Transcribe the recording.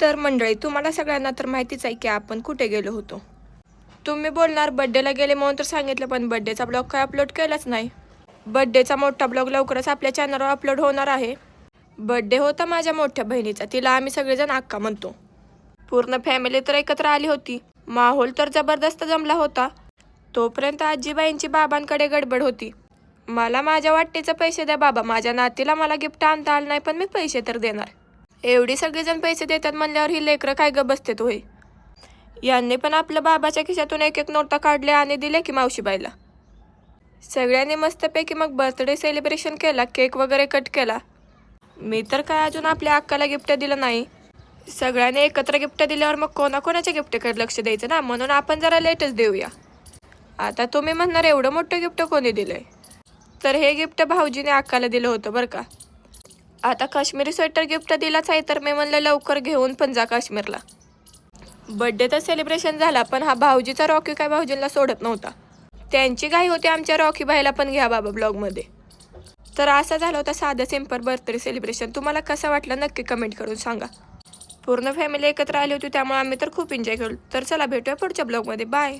तर मंडळी तुम्हाला सगळ्यांना तर माहितीच आहे की आपण कुठे गेलो होतो. तुम्ही बोलणार बड्डेला गेले म्हणून तर सांगितलं पण बड्डेचा ब्लॉग काय अपलोड केलाच नाही. बड्डेचा मोठा ब्लॉग लवकरच आपल्या चॅनलवर अपलोड होणार आहे. बड्डे होता माझ्या मोठ्या बहिणीचा तिला आम्ही सगळेजण अक्का म्हणतो. पूर्ण फॅमिली तर एकत्र आली होती. माहोल तर जबरदस्त जमला होता. तोपर्यंत आजीबाईंची बाबांकडे गडबड होती. मला माझ्या वाटेचे पैसे द्या बाबा माझ्या नातीला मला गिफ्ट आणता आलं नाही पण मी पैसे तर देणार. एवढी सगळेजण पैसे देतात म्हणल्यावर ही लेकरं काय ग बसते होय? यांनी पण आपल्या बाबाच्या खिशातून एक एक नोटा काढले आणि दिले की मावशीबाईला. सगळ्यांनी मस्तपैकी मग बर्थडे सेलिब्रेशन केला केक वगैरे कट केला. मी तर काय अजून आपल्या अक्काला गिफ्ट दिलं नाही. सगळ्यांनी एकत्र गिफ्ट दिल्यावर मग कोणाकोणाच्या गिफ्टकडे लक्ष द्यायचं ना? म्हणून आपण जरा लेटच देऊया. आता तुम्ही म्हणणार एवढं मोठं गिफ्ट कोणी दिलंय? तर हे गिफ्ट भाऊजीने अक्काला दिलं होतं बरं का. आता काश्मीरी स्वेटर गिफ्ट दिलाच आहे तर मी म्हणलं लवकर घेऊन पण जा काश्मीरला. बड्डे तर सेलिब्रेशन झाला पण हा भाऊजीचा रॉकी काय भाऊजींना सोडत नव्हता. त्यांची घाई होती आमच्या रॉकी भाईला पण घ्या बाबा ब्लॉगमध्ये तर असा झाला होता साधं सिंपल बर्थडे सेलिब्रेशन तुम्हाला कसं वाटलं नक्की कमेंट करून सांगा. पूर्ण फॅमिली एकत्र आली होती त्यामुळे आम्ही तर खूप एन्जॉय केलो. तर चला भेटूया पुढच्या ब्लॉगमध्ये बाय